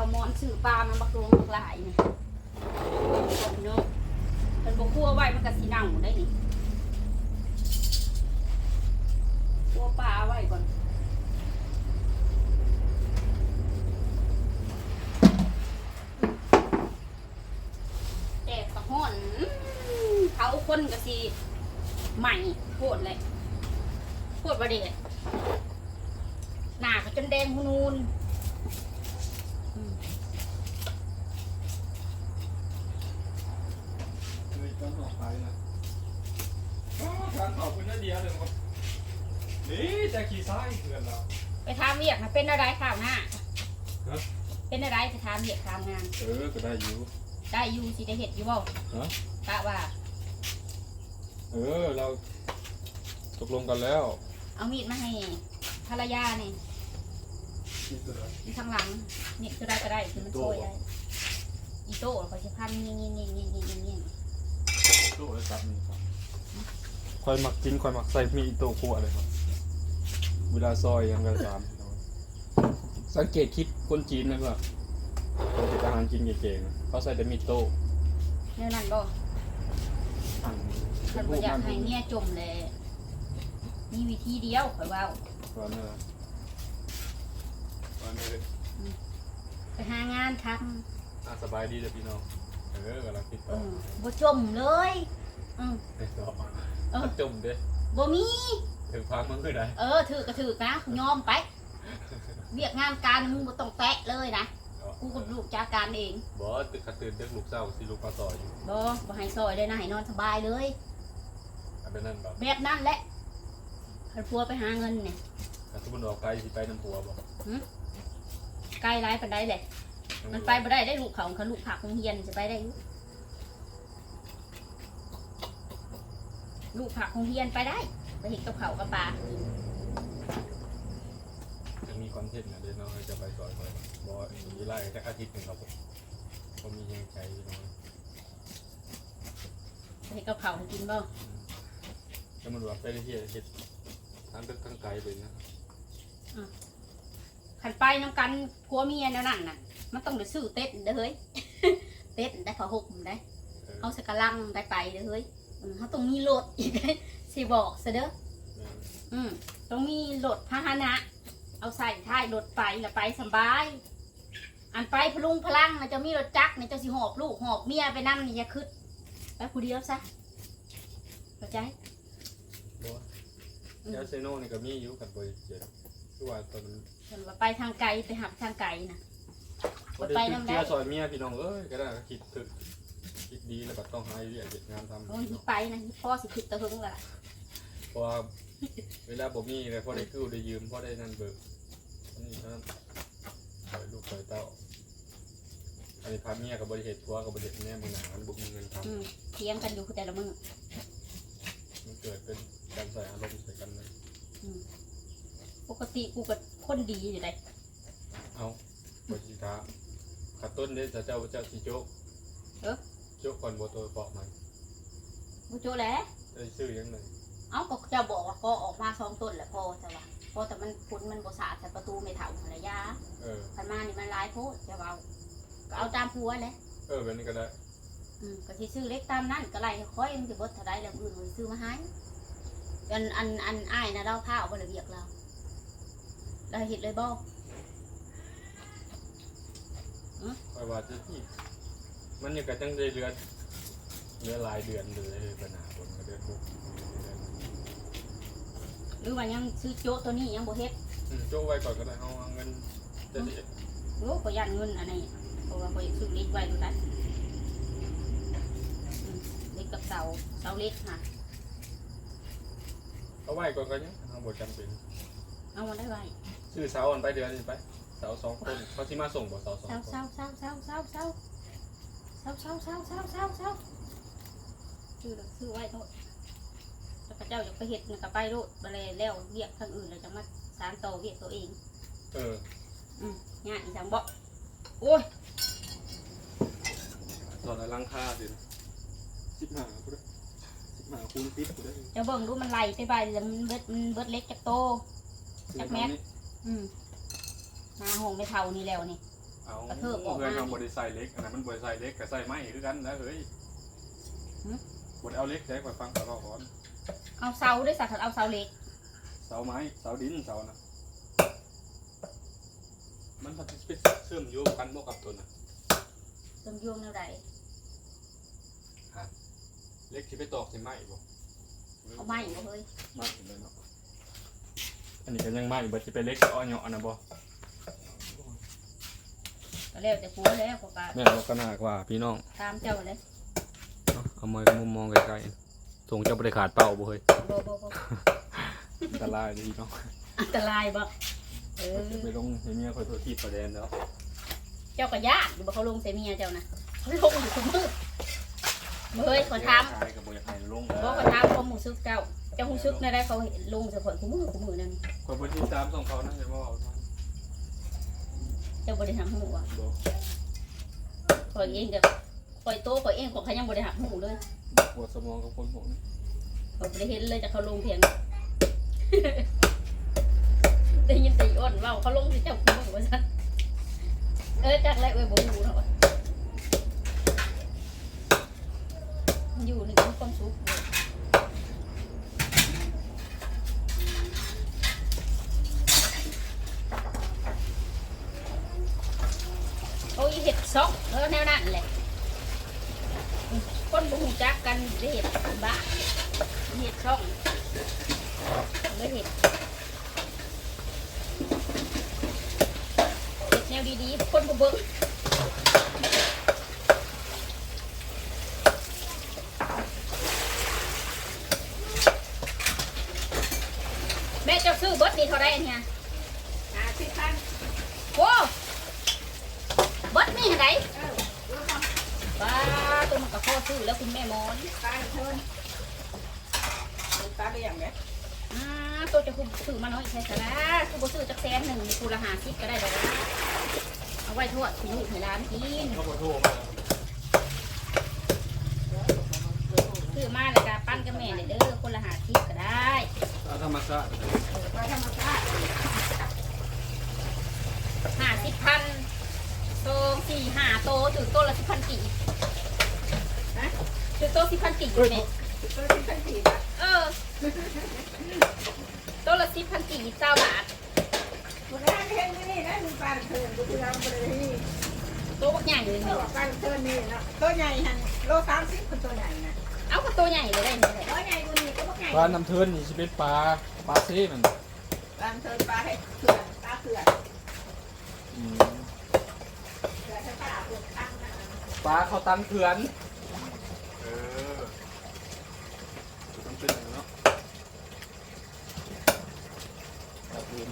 เขามอนสื่อปลามันบักรวงบักหลายนี่พี่น้องเป็นบกคั่วไว้มันก็สีเน่าได้นี่คั่วปลาไว้ก่อนแดดกระห้อนเขาคนก็สิใหม่โคตรเลยโคตรประเดดหน้าก็จนแดงหูนูนอืม เลยต้องออกไปนะ ทางออกคุณนาเดียเลยครับนี่จะขี่ซ้ายเพื่อนเราไปทำเวียกนะเป็นอะไรข่าวหน้าฮะเป็นอะไรไปทำเวียกทำงาน เออก็ได้อยู่ ได้อยู่สิได้เห็ดอยู่บ่ฮะกะว่า เออเราตกลงกันแล้ว เอามีดมาให้ภรรยานี่นี่ตัวที่ข้างหลังนี่คือได้ก็ได้คือมันช่วยได้อีโต้เขาจะพันยิงยิงยิงยิงยิงยิงยิงโต้เลยครับนี่ครับ คอยหมักกินคอยหมักใส่มีอิโต้ขั่วเลยครับ เวลาซอยยังไงสามสังเกตคิดคนจีนนะครับคนที่อาหารกินเก่งๆเขาใส่แต่มีโต้เนี่ยนั่นบ่หั่นฉันบ่อยากให้เนี่ยจมเลยมีวิธีเดียวข่อยเว่าก่อนนะก่อนเลยไปหางานทอะสบายดีเด้อพี่น้อง เออกำลังติดำต่อือมบ่จมเลย อืม ติดต่อ เออจมเด้บ่มี ถึงพังมันคือไดเออถือก็ถือนะยอมไปเรียกงานการมึงบ่ต้องแตะเลยนะกูกับลูกจากการเองบอสตึกกระตื่นเด็กลูกเศร้าสิลูกมาต่ออยู่บ่บ่ให้ซอยเลยนะให้นอนสบายเลยอันเป็นนั่นแบบแบบนั้นแหละให้ผัวไปหาเงินเนี่ยถ้าสมมติออกไกลสิไปน้ำผัวบอกไกลหลายปานใดแหละมันไปบ่ได้ได้ลูกเขาเขาลูกผักโรงเรียนจะไปได้อยู่ ลูกผักโรงเรียนไปได้ ไปเห็นกับเขาวกับปลาจะมีคอนเทนต์นะเดี๋ยวน้องจะไปสอนคอยบอสมีไล่แค่อาทิตย์หนึ่งครับผมผมมียังใจน้องไปเห็นกับเขาวให้กินบ่จะมันว่าไปที่เห็ดทั้งตึกทั้งไกลเลยนะขันไปน้ำกันผัวเมียแนวนั้นน่ะ มันต้องได้ซื้อเต็ดเด้อเฮ้ย เต็ดได้ผ้าห่มได้ เออ เอาสกะลังได้ไปเด้อเฮ้ย อืมเขาต้องมีรถอีกได้สิบอกซะเด้อเอออืมต้องมีรถพาหนะ เอาใส่ท้ายรถไปแล้วไปสบาย อันไปพลุงพลังนะจะมีรถจักรเนี่ยจะสิหอบลูกหอบเมียไปนั่นนี่อย่าคึดไปผู้เดียวซะเข้าใจบอสยาเซโน่นี่ก็มีอยู่กันบริเจตคือว่าตอนนั้นเห็นว่าไปทางไกลไปหับทางไกลนะ บ่ได้คิดเที่ยวซอยเมียพี่น้องเอ้ยก็ได้ก็คิดถึก คิดดีแล้วก็ต้องหาเรื่องเฮ็ดงานทำโอ้ยที่ไปนะที่พ่อสิคิดตะหึงละเพราะว่าเวลาผมมีเลยพอได้กู้ได้ยืมพอได้นั่นเบิกอันนี้เท่านั้นปล่อยลูกปล่อยเต้าอันนี้พาเมียกับบริเหตุทัวร์กับบริเหตุแม่มึงหนามันบุกมีเงินทอืมเถียงกันอยู่แต่ละมือำมันเกิดเป็นการใส่อารมณ์ใส่กันเลยปกติกูก็คนดีอยู่เลยเอาบริกาขาต้นเนี่ยจะเจ้าเจ้าสิโจ๊ก โจ๊กก่อนบัวตัวเปาะมันบูโจแหล้วจะซื้อยังไงเอ้าก็เจะบอกว่าก็ออกมาสองต้นแหละพอแต่ว่าพอแต่มันฝนมันบสาดแต่ประตูไม่เถ่าภรรยาเออขันมานี่มันหลายโพดจะเอาก็เอาตามผัวเลยเออแบบนี้ก็ได้ อืมก็ที่ซื้อเล็กตามนั่นก็ไล่ค่อยมันจะบดเท่าไรแล้วอื่นมันซื้อมาให้อันอันอันอ้ายนะเราผ้าเอาบริเวียกเราเราเห็ดเลยบ่คอยว่าจะที่ มันยังกะจังได้เรือนเรือหลายเดือนเลยปัญหาคนก็เดือนบุกหรือว่ายังซื้อโจ๊ะตัวนี้ยังบ่เฮ็ดอืมโจ๊กไว้ก่อนก็ได้เอาเงินจะได้โอ้ก็ยันเงินอันนี้เพราะว่าก็อยากซื้อเล็กไว้ดูได้อืมเล็กกับเสาเสาเล็กค่ะเอาไว้ก่อนก็ยังเอาบทจำเป็นเอามาได้ไว้ซื้อเสาอันไปเดือนนี้ไปเสาสองคนเขาที่มาส่งบ่เสาสองเสาคนเสาเสาเสาเสาเสา เสาเสาเสาเสาเสาเสาซื้อแล้วซื้อไว้โทษแล้วก็เจ้าอยากไปเห็ดนี่ก็ไปโลดไปเลยแล้วเรียกทางอื่นแล้วจะมาสานต่อเรียกตัวเองเออง่ายจังบ่โอ้ยตอนนั้นลังค่าสิสิบห้ากูได้สิบห้าคูณสิบกูได้เจะเบิ่งดูมันไหลไปไปแล้วมันเบิดมันเบิดเล็กจากโตจักแม็กอืมมาหงไม่เท่านี่แล้วนี่ เเอากระเทิบออกมา เพื่อนทำบริษัทเล็กอันนั้นมันบริษัทเล็กกับใส่ไม้คือกันนะเฮ้ยหึ บไดเอาเล็กใช้ก่อนฟังก่อนก่อนเอาเสาด้วยสัตว์เอาเสาเล็กเสาไม้เสาดินเสานะมันมันเป็นเชื่อมโยงกันบ่กับตัวน่ะเติมโยงแนวใดเล็กที่ไปตอกใส่ไม้บ่เอาไม้บ่เฮ้ยไม้เลยเนาะอันนี้ก็ยังไม้บ่ที่ไปเล็กอ้อเหยาะอันนะบ่ก็ แล้วแต่ผัวแล้วก็ก็แม่เราก็น่ากว่าพี่น้องตามเจ้าเลยเอามือมุมมองไกลๆทงเจ้าบริขาดเป่าบ่เฮ้ยบ่บ่บ่อันตรายเลยพี่น้องอันตรายบ่เออไปลงให้เมียคอยโทษทีประเด็นแล้วเจ้าก็ญาติอยู่บ่เขาลงใส่เมียเจ้านะเขาลงอยู่ทุกมื้อเฮ้ยขอถามขายกับบ่อยากให้ลงบ่ขอถามความรู้สึกเจ้า เจ้ารู้สึกในได้เขาเห็นลงใส่ข่อยคุมือคุมือนั่นคนบนที่ตามส่งเขานะจะมาเอาเจ้าบ่ได้ทำหูอะบ่ข่อยเองก็ข่อยโตข่อยเองข่อยยังบ่ได้หักหูเลยปวดสมองกับคนผมนี่ข่อยบ่ได้เห็นเลยจากเขาลงเพียง ได้ยินแต่อีอ้นเว้าเขาลงที่เจ้าคุมือว่าซั่นเออจักแล้วเอ้ยบ่รู้เนาะอยู่นี่มีความสุขเลย สองเออแนวนั้นแหละคนบ่ฮู้จักกันเห็ดบ้าเห็ดช่องเลยเห็ดเห็ดแนวดีๆคนบ่เบิ้งแม่เจ้าซื้อเบิดนี่เท่าไรอันเนี่ย หาสิพัน โอ้ เบิดนี่เท่าไรเออรู้ทป้าตัวมันก็พอซื้อแล้วคุณแม่หมอนำตาเทินตาเรียงเนี่ยอ่าตัวจะคุณซื้อมาน้อยใช่ไหมคือบ่ซื้อจักแสนหนึ่งคูละหาสิบก็ได้แล้วเอาไว้ทอดคุณลูกให้ร้านกินเขาขอโทษมาซื้อมาแล้วก็ปั้นกับแม่เลยเด้อคนละหาสิบก็ได้เอาธรรมชาติไปธรรมชาติห้าสิบพันโต สี่ห้าโตถึงโตละสิบพันกี่นะถึงโตสิบพันกี่เนี่ยตัวที่พันสี่บาทเออโตละสิบพันกี่เจ้าบาทคนนั้นเห็นนี่นะมีปลาเทินกูจะทำอะไรนี่โตบักใหญ่เลยตัเนี่วยปลาเทินนี่เนาะตัวใหญ่หันโลสามสิบเป็นตัวใหญ่นะเอาก็ตัวใหญ่เลยได้เนี่ยตัวใหญ่กว่านี้ก็พวกใหญ่ปลาน้ำเทินนี่สิเป็นปลาปลาเซ่มันปลาเทินปลาให้เขื่อนปลาเขื่อน อืม เขื่อนให้ปลาเขื่อนตั้งนะ ปลาเขาตังเขื่อนเออต้องเป็นอย่างนั้นเนาะแบบอื่น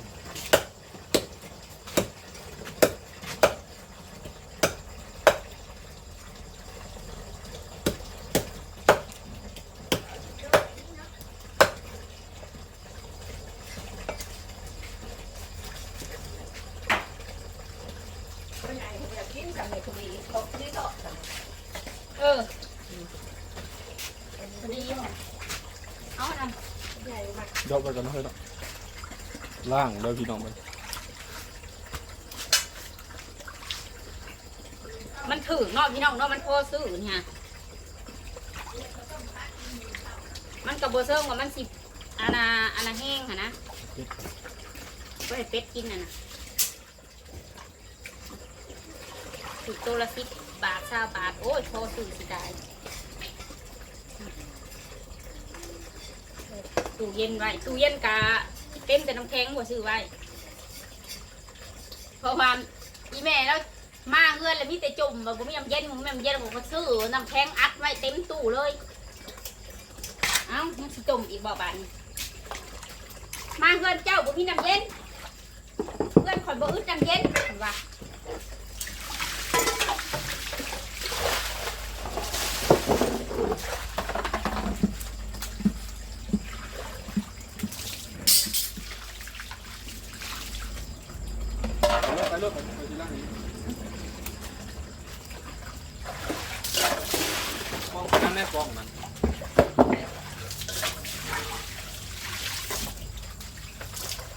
ตัวใหญ่เขาจะกินกันในคุณีเขาไม่ตอบกัน เออพอดีว่ะ เอาอันนั้นใหญ่มากยกไปกันเนะเฮ้ยนะล่างเลยพี่น้องไปมันถือเนาะพี่น้องเนาะมันพอซื้อเนี่ยมันกับโบเซิงว่ามันสิอานาอานาแห้งค่ะนะก็ให้เป็ดกินน่ะนะถือตัวละสิบบาทสาบาท โอ้ยพอซื้อสิได้ ตู้เย็นไว้ตู้เย็นกะเต็มแต่น้ำแข็งบ่ซื้อไว้เพราะว่าอีแม่แล้วมาเงินแล้วมีแต่จุ่มแบบผมมีน้ำเย็นผมมีน้ำเย็นผมก็ซื้อน้ำแข็งอัดไว้เต็มตู้เลยเอ้ามันสิจุ่มอีกบ่บานมาเงินเจ้าผมมีน้ำเย็นเงินข่อยบ่อึดน้ำเย็นเห็นว่า ไปเลิกไปไปที่ล่างนี้มองกันแน่ฟองมัน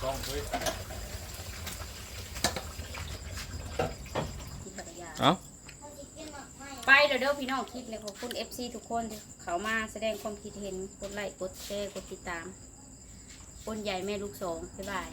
ฟองเฮ้ยเอ้า ไปเดี๋ยวเด้อพี่น้องคลิปเนี่ยขอบคุณ FC ทุกคนที่เขามาแสดงความคิดเห็น กดไลค์ กดแชร์ กดติดตามคนใหญ่แม่ลูกสองบ๊ายบาย